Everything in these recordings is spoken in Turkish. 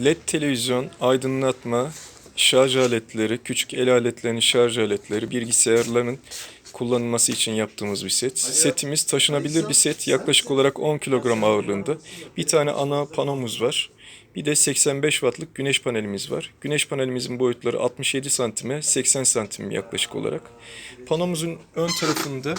LED televizyon, aydınlatma, şarj aletleri, küçük el aletlerinin şarj aletleri, bilgisayarların kullanılması için yaptığımız bir set. Setimiz taşınabilir bir set. Yaklaşık olarak 10 kilogram ağırlığında. Bir tane ana panomuz var. Bir de 85 wattlık güneş panelimiz var. Güneş panelimizin boyutları 67 santime 80 santim yaklaşık olarak. Panomuzun ön tarafında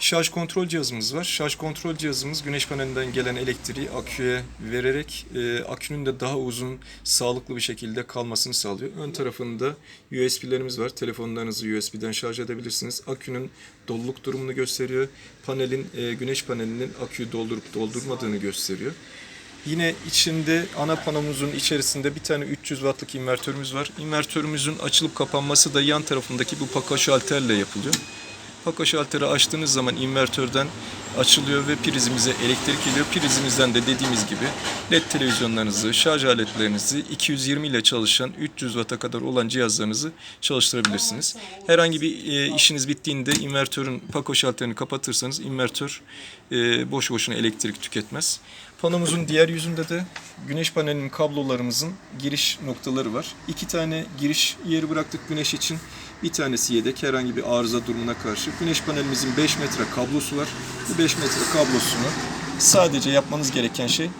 Şarj kontrol cihazımız var. Şarj kontrol cihazımız güneş panelinden gelen elektriği aküye vererek e, akünün de daha uzun, sağlıklı bir şekilde kalmasını sağlıyor. Ön tarafında USB'lerimiz var. Telefonlarınızı USB'den şarj edebilirsiniz. Akünün doluluk durumunu gösteriyor. Panelin, e, güneş panelinin aküyü doldurup doldurmadığını gösteriyor. Yine içinde ana panomuzun içerisinde bir tane 300 wattlık invertörümüz var. İnvertörümüzün açılıp kapanması da yan tarafındaki bu paka şalterle yapılıyor. Paka şalteri açtığınız zaman invertörden açılıyor ve prizimize elektrik geliyor. Prizimizden de dediğimiz gibi LED televizyonlarınızı, şarj aletlerinizi 220 ile çalışan 300 Watt'a kadar olan cihazlarınızı çalıştırabilirsiniz. Herhangi bir e, işiniz bittiğinde invertörün pako şalterini kapatırsanız invertör e, boş boşuna elektrik tüketmez. Panomuzun diğer yüzünde de güneş panelinin kablolarımızın giriş noktaları var. İki tane giriş yeri bıraktık güneş için. Bir tanesi yedek herhangi bir arıza durumuna karşı. Güneş panelimizin 5 metre kablosu var. Bu 5 metre kablosunu sadece yapmanız gereken şey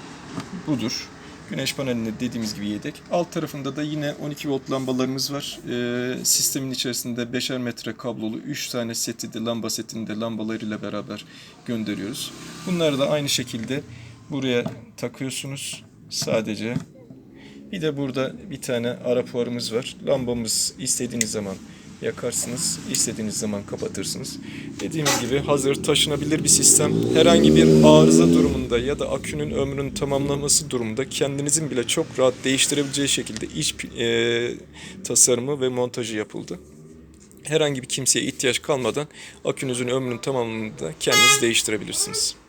budur. Güneş panelini dediğimiz gibi yedek. Alt tarafında da yine 12 volt lambalarımız var. Ee, sistemin içerisinde 5'er metre kablolu 3 tane seti de lamba setini de lambalarıyla beraber gönderiyoruz. Bunları da aynı şekilde buraya takıyorsunuz. Sadece bir de burada bir tane ara puarımız var. Lambamız istediğiniz zaman yakarsınız, istediğiniz zaman kapatırsınız. Dediğimiz gibi hazır taşınabilir bir sistem. Herhangi bir arıza durumunda ya da akünün ömrünün tamamlaması durumunda kendinizin bile çok rahat değiştirebileceği şekilde iç e, tasarımı ve montajı yapıldı. Herhangi bir kimseye ihtiyaç kalmadan akünüzün ömrünün tamamında kendiniz değiştirebilirsiniz.